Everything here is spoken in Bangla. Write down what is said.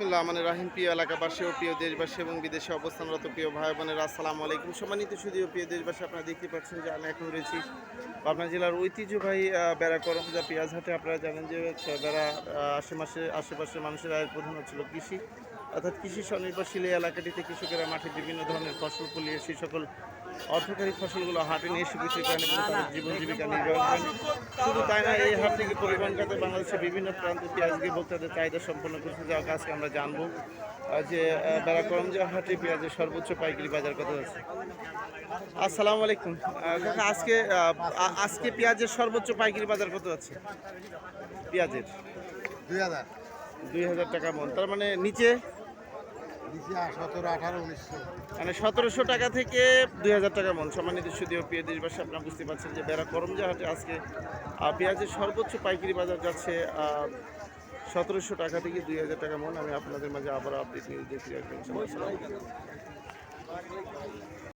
বিসমুল্লাহ মানে রাহিম প্রিয় এলাকাবাসী ও প্রিয় দেশবাসী এবং বিদেশে অবস্থানরত প্রিয় ভাই বোনের, আসসালামু আলাইকুম। সম্মানিত শুধু প্রিয় দেশবাসী, আপনারা দেখতে পাচ্ছেন যে আমি এখন রয়েছি পাবনা জেলার ঐতিহ্যবাহী বেড়া পেঁয়াজ হাটে। আপনারা জানেন যে বেড়া আশেপাশে আশেপাশের মানুষের আয়ের প্রধান হচ্ছিল কৃষি। অর্থাৎ কৃষি স্বনির্ভরশীল এই এলাকাটিতে কৃষকেরা মাঠে বিভিন্ন ধরনের ফসল ফলিয়ে সেই সকল অর্থকারী ফসলগুলো হাটে নিয়ে এসে বিক্রি করেন এবং তাদের জীবন জীবিকা নির্বাহ করেন। শুধু তাই না এই হাট থেকে পরিবহন খাতে বাংলাদেশের বিভিন্ন প্রান্তে পেঁয়াজকে ভোক্তাদের চাহিদা সম্পন্ন করতে যাওয়া আজকে আমরা জানব। যে আহ, বেড়া করমজা হাটে পেঁয়াজের সর্বোচ্চ পাইকারি বাজার কত আছে? আসসালামু আলাইকুম। কাকা আজকে আজকে পেঁয়াজের সর্বোচ্চ পাইকারি বাজার কত আছে? পেঁয়াজের? দুই হাজার। দুই হাজার টাকা মন। তার মানে নিচে? মানে সতেরোশো টাকা থেকে দুই হাজার টাকা মন। সম্মানিত সুদীয় প্রিয় দেশবাসী আপনারা বুঝতে পারছেন যে বেড়া করমজা হাটে আজকে পেঁয়াজের সর্বোচ্চ পাইকারি বাজার যাচ্ছে সতেরোশো টাকা থেকে দুই হাজার টাকা মন আমি আপনাদের মাঝে আবার আপডেট নিউজ দেখি রাখবেন